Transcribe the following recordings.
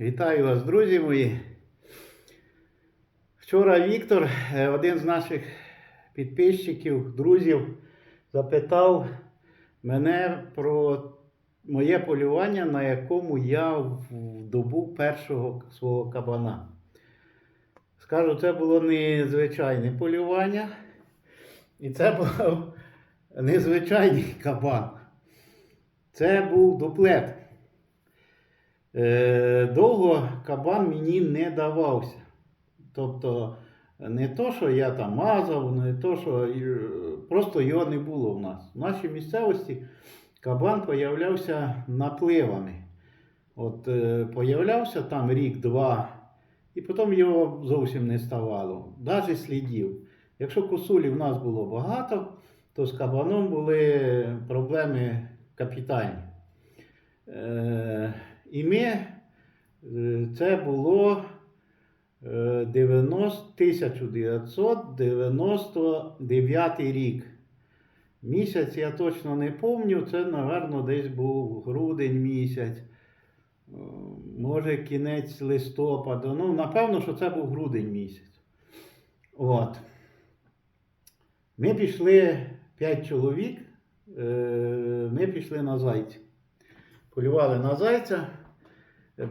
Вітаю вас, друзі мої. Вчора Віктор, е, один з наших підписчиків, друзів, запитав мене про моє полювання, на якому я вдобув першого свого кабана. Скажу, це було незвичайне полювання, і це був незвичайний кабан. Це був дуплет. Е, довго кабан мені не давався. Тобто, не то, що я там мазав, не то, що е, просто його не було в нас. В нашій місцевості кабан появлявся напливами. От е, появлявся там рік-два, і потім його зовсім не ставало, навіть слідів. Якщо косулі в нас було багато, то з кабаном були проблеми капітальні. Е, і ми, е, це було е, 90, 1999 рік. Місяць я точно не пам'ятаю, це, напевно, десь був грудень місяць, е, може кінець листопада. Ну, напевно, що це був грудень місяць. От. Ми пішли 5 чоловік, е, ми пішли на зайця. Полювали на зайця. Е,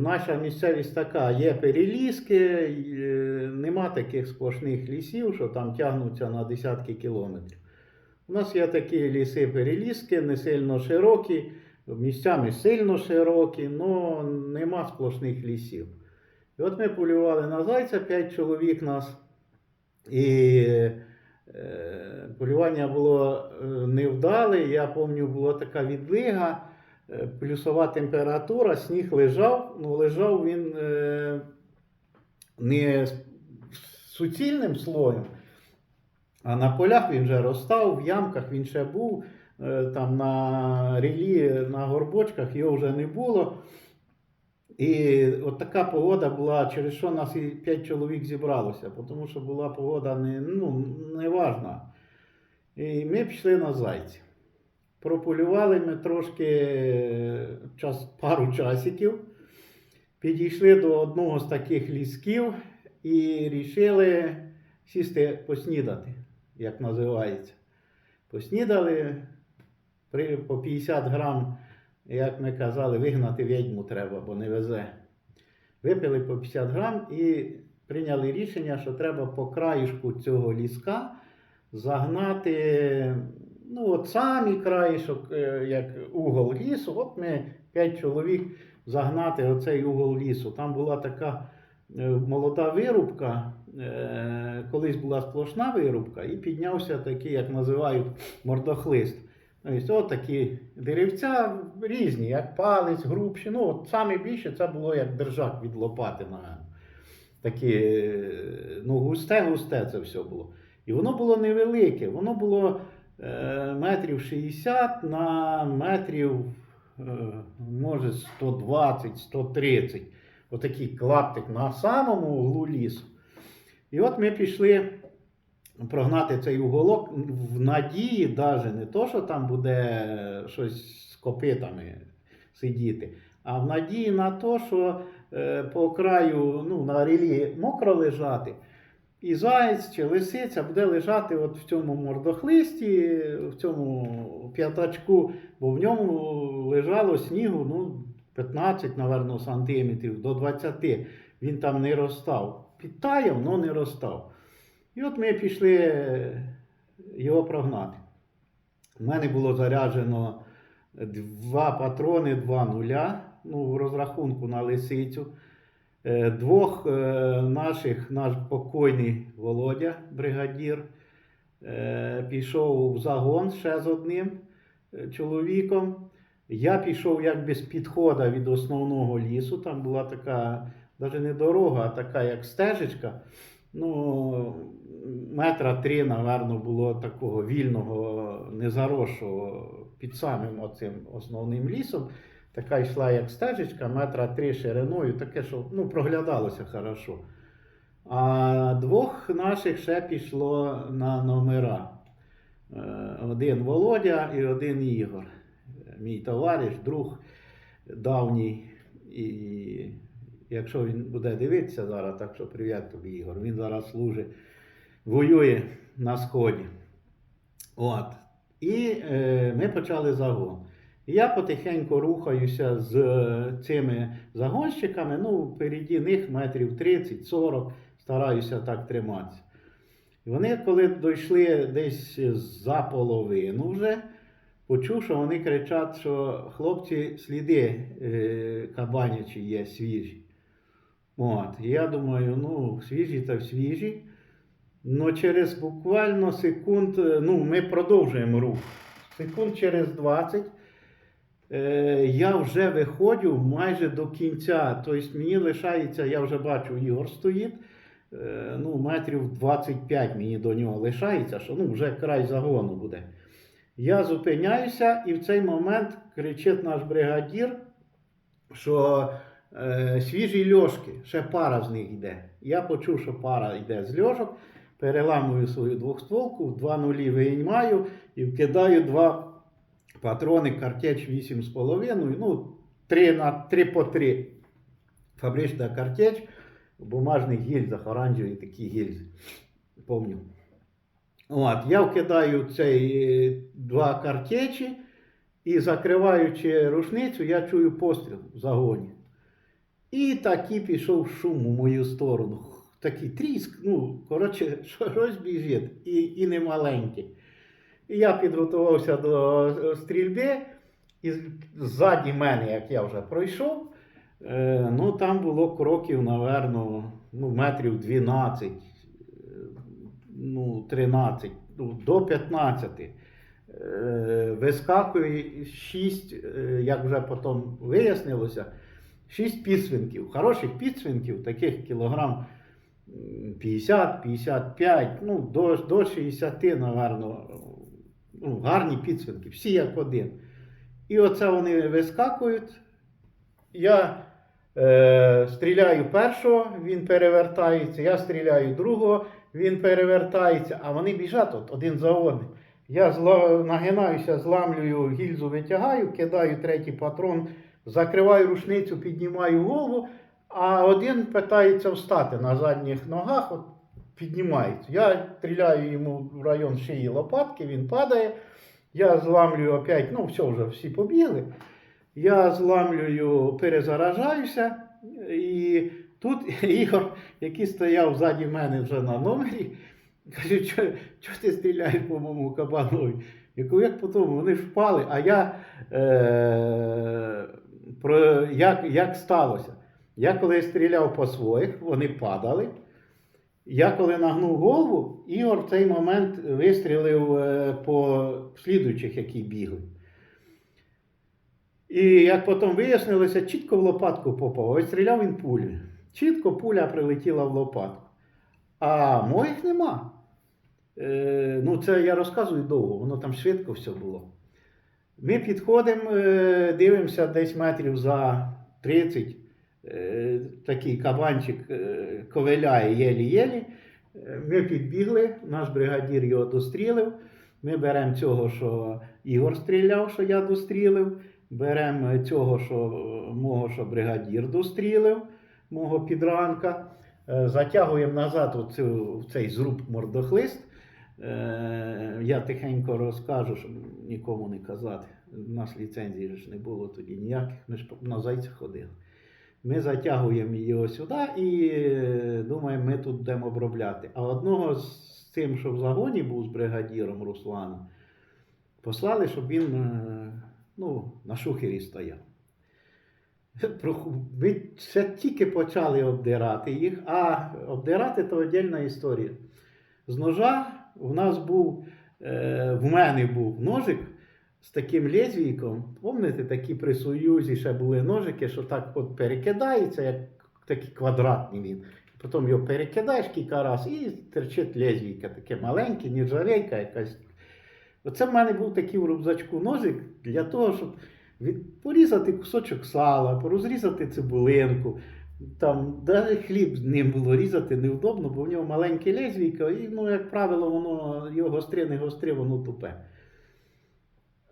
Наша місцевість така, є перелізки, е, нема таких сплошних лісів, що там тягнуться на десятки кілометрів. У нас є такі ліси-перелізки, не сильно широкі, місцями сильно широкі, але нема сплошних лісів. І от ми полювали на зайця, 5 чоловік нас. І е, полювання було невдале. Я пам'ятаю, була така відлига, плюсова температура, сніг лежав, ну лежав він е, не суцільним слоєм, а на полях він вже розстав, в ямках він ще був. е, Там на рілі, на горбочках його вже не було. І от така погода була, через що нас і 5 чоловік зібралося, тому що була погода не, ну, неважна. І ми пішли на зайці. Прополювали ми трошки е, час, пару часиків, підійшли до одного з таких лісків і рішили сісти поснідати, як називається. Поснідали по 50 грам як ми казали, вигнати відьму треба, бо не везе. Випили по 50 грам і прийняли рішення, що треба по краєшку цього ліска загнати, ну от самі краєшок, е, як угол лісу. От ми 5 чоловік загнати оцей угол лісу. Там була така е, молода вирубка, е, колись була сплошна вирубка, і піднявся такий, як називають, мордохлист. Тобто, от такі деревця різні, як палець, грубші. Ну, от саме більше це було як держак від лопати. На, такі, ну, густе-густе це все було. І воно було невелике, воно було метрів 60 на метрів, е, може, 120-130. Отакий клаптик на самому углу лісу. І от ми пішли прогнати цей уголок в надії, навіть не то, що там буде щось з копитами сидіти, а в надії на те, що е, по краю ну, на рілі мокро лежати, і заєць чи лисиця буде лежати от в цьому мордохлисті, в цьому п'ятачку, бо в ньому лежало снігу ну, 15, напевно, сантиметрів до 20. Він там не розстав. Підтаяв, але не розстав. І от ми пішли його прогнати. У мене було заряджено два патрони, два нуля, ну, в розрахунку на лисицю. Е, Двох е, наших, наш покойний Володя, бригадір, е, пішов в загон ще з одним чоловіком. Я пішов якби з підходу від основного лісу. Там була така, навіть не дорога, а така як стежечка. Ну, метра три, напевно, було такого вільного, незаросшого під самим оцим основним лісом. Така йшла як стежечка, метра три шириною, таке, що ну, проглядалося хорошо. А двох наших ще пішло на номера. Е, Один Володя і один Ігор. Мій товариш, друг давній. І якщо він буде дивитися зараз, так що привіт тобі, Ігор. Він зараз служить, воює на сході. От. І е, ми почали загон. Я потихеньку рухаюся з е, цими загонщиками. Ну, впереді них метрів 30-40, стараюся так триматися. І вони, коли дійшли десь за половину вже, почув, що вони кричать, що хлопці сліди е, кабанячі є свіжі. От. І я думаю, ну, свіжі та свіжі. Ну, через буквально секунд, е, ну, ми продовжуємо рух. Секунд через 20 е, я вже виходжу майже до кінця. Тобто мені лишається, я вже бачу, Ігор стоїть. е, Ну, метрів 25 мені до нього лишається, що ну, вже край загону буде. Я зупиняюся, і в цей момент кричить наш бригадір, що е, свіжі льошки, ще пара з них йде. Я почув, що пара йде з льошок, переламую свою двохстволку, два нулі виймаю і вкидаю два патрони картеч 8,5, ну, 3 на 3 по 3. Фабрична картеч в бумажних гільзах, оранжеві такі гільзи. Помню. От, я вкидаю цей два картечі і закриваючи рушницю, я чую постріл в загоні. І такий пішов шум у мою сторону. Такий тріск, ну, коротше, щось біжить і, і не маленький. І я підготувався до е, стрільби, і ззаді мене, як я вже пройшов, е, ну там було кроків, напевно, ну, метрів 12, е, ну, 13, ну, до 15. Е, Вискакує 6, як вже потім вияснилося, 6 підсвинків, хороших підсвинків, таких кілограм 50-55, ну, до, до 60, напевно, ну, гарні підсвинки, всі як один. І оце вони вискакують. Я е, стріляю першого, він перевертається, я стріляю другого, він перевертається, а вони біжать от один за одним. Я зла, нагинаюся, зламлюю гільзу, витягаю, кидаю третій патрон, закриваю рушницю, піднімаю голову, а один питається встати на задніх ногах, от піднімається. Я стріляю йому в район шиї лопатки, він падає. Я зламлюю опять, ну все вже всі побігли. Я зламлюю, перезаражаюся, і тут Ігор, який стояв ззаді мене вже на номері, каже, що ти стріляєш по моєму кабанові? Я кажу, як по тому, вони впали, а я е, про, як, як сталося? Я коли стріляв по своїх, вони падали. Я коли нагнув голову, Ігор в цей момент вистрілив е, по слідуючих, які бігли. І як потім вияснилося, чітко в лопатку попав. Ось стріляв він пулею. Чітко пуля прилетіла в лопатку. А моїх нема. Е, ну, це я розказую довго, воно там швидко все було. Ми підходимо, е, дивимося десь метрів за 30. Е, такий кабанчик е, ковиляє єлі-єлі. Е, Ми підбігли, наш бригадір його дострілив. Ми беремо цього, що Ігор стріляв, що я дострілив. Беремо цього, що мого, що бригадір дострілив, мого підранка. Затягуємо назад оцю, цей зруб мордохлист. Я тихенько розкажу, щоб нікому не казати. У нас ліцензії ж не було тоді ніяких, ми ж на зайця ходили. Ми затягуємо його сюди і е, думаємо, ми тут будемо обробляти. А одного з тим, що в загоні був з бригадіром Русланом, послали, щоб він е, ну, на шухері стояв. Ми ще тільки почали обдирати їх, а обдирати то віддільна історія. З ножа в нас був, е, в мене був ножик з таким лезвійком. Пам'ятаєте, такі при Союзі ще були ножики, що так от перекидається, як такий квадратний він. Потім його перекидаєш кілька разів і терчить лезвійка, таке маленьке, нержавейка якась. Оце в мене був такий в рюкзачку ножик для того, щоб від, порізати кусочок сала, порозрізати цибулинку. Там навіть хліб ним було різати невдобно, бо в нього маленьке лезвійко, і, ну, як правило, воно його гостре, не гостре, воно тупе.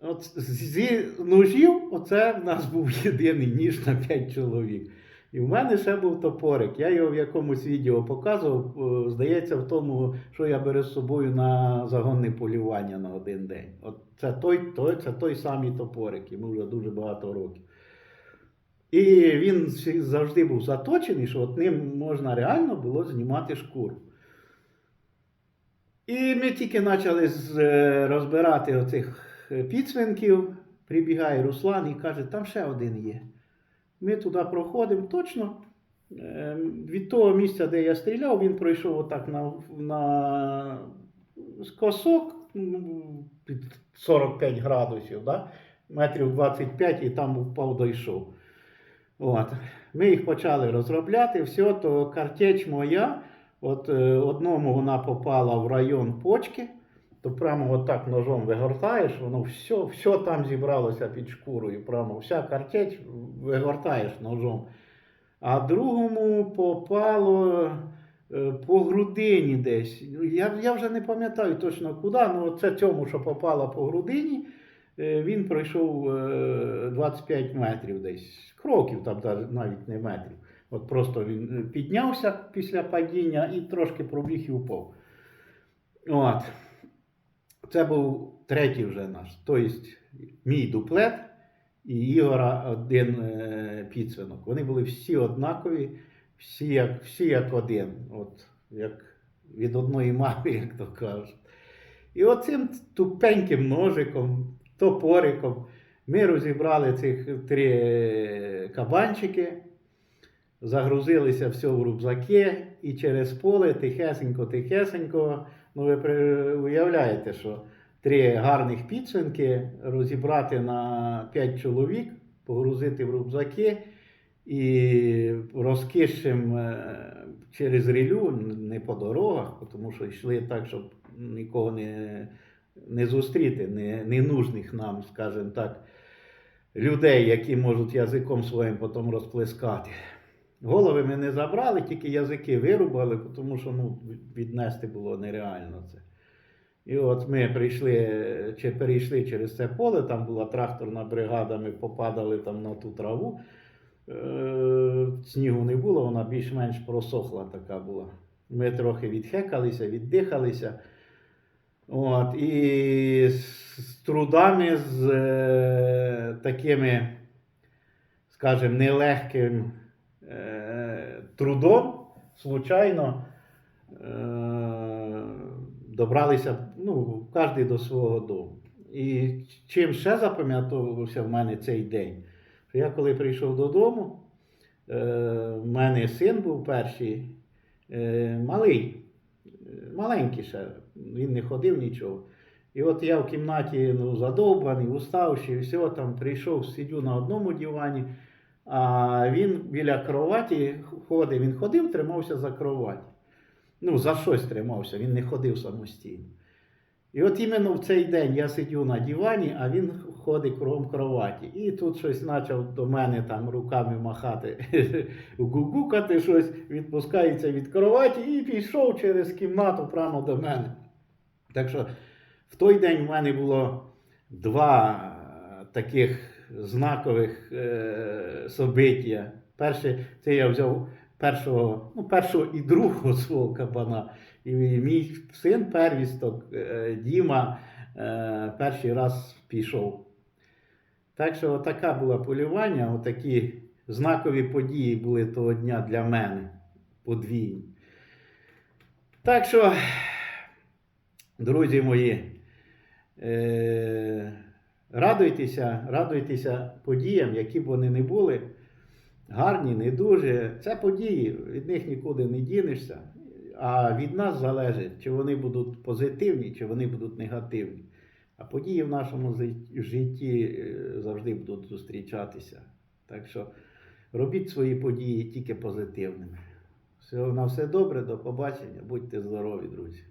От зі ножів, оце в нас був єдиний ніж на 5 чоловік. І в мене ще був топорик. Я його в якомусь відео показував. е, Здається, в тому, що я беру з собою на загонне полювання на один день. От це той, той, це той самий топорик, йому вже дуже багато років. І він завжди був заточений, що от ним можна реально було знімати шкуру. І ми тільки почали е, розбирати оцих підсвинків. Прибігає Руслан і каже, там ще один є. Ми туди проходимо точно. е, Від того місця, де я стріляв, він пройшов отак на, на скосок ну, під 45 градусів, да? метрів 25 і там впав дійшов. От. Ми їх почали розробляти, все, то картеч моя, от е, одному вона попала в район почки, то прямо отак ножом вигортаєш, воно все, все там зібралося під шкурою. Прямо вся картеч вигортаєш ножом. А другому попало е, по грудині десь. Ну, Я, я вже не пам'ятаю точно куди, але це цьому, що попало по грудині, е, він пройшов е, 25 метрів десь. Кроків там навіть не метрів. От просто він е, піднявся після падіння і трошки пробіг і впав. От. Це був третій вже наш. Тобто мій дуплет і Ігора один е, підсвинок. Вони були всі однакові, всі як, всі як один. От, як від одної мами, як то кажуть. І оцим тупеньким ножиком, топориком ми розібрали цих три кабанчики, загрузилися все в рюкзаки і через поле тихесенько-тихесенько. Ну, ви уявляєте, що три гарних підсвинки розібрати на 5 чоловік, погрузити в рюкзаки і розкишем е, через рілю, не по дорогах, тому що йшли так, щоб нікого не, не зустріти, не, ненужних нам, скажімо так, людей, які можуть язиком своїм потім розплескати. Голови ми не забрали, тільки язики вирубали, тому що ну, віднести було нереально це. І от ми прийшли, чи перейшли через це поле, там була тракторна бригада, ми попадали там на ту траву. Е, снігу не було, вона більш-менш просохла така була. Ми трохи відхекалися, віддихалися. От, і з, трудами, з е, такими, скажімо, нелегким е, трудом, случайно е, добралися ну, кожен до свого дому. І чим ще запам'ятовувався в мене цей день, що я коли прийшов додому, е, в мене син був перший, малий, маленький ще, він не ходив нічого. І от я в кімнаті ну, задовбаний, уставший, все, там прийшов, сидю на одному дивані, а він біля кроваті ходив, він ходив, тримався за кровать. Ну, за щось тримався, він не ходив самостійно. І от іменно в цей день я сидю на дивані, а він ходить кругом кроваті. І тут щось почав до мене там руками махати, гугукати щось, відпускається від кроваті і пішов через кімнату прямо до мене. Так що в той день в мене було два таких знакових е, собиття. Перше, це я взяв першого, ну, першого і другого свого кабана. І мій син первісток е, Діма е, перший раз пішов. Так що така була полювання, отакі знакові події були того дня для мене подвійні. Так що, друзі мої, е, радуйтеся, радуйтеся подіям, які б вони не були. Гарні, не дуже. Це події, від них нікуди не дінешся. А від нас залежить, чи вони будуть позитивні, чи вони будуть негативні. А події в нашому житті е, завжди будуть зустрічатися. Так що робіть свої події тільки позитивними. Всього на все добре, до побачення, будьте здорові, друзі.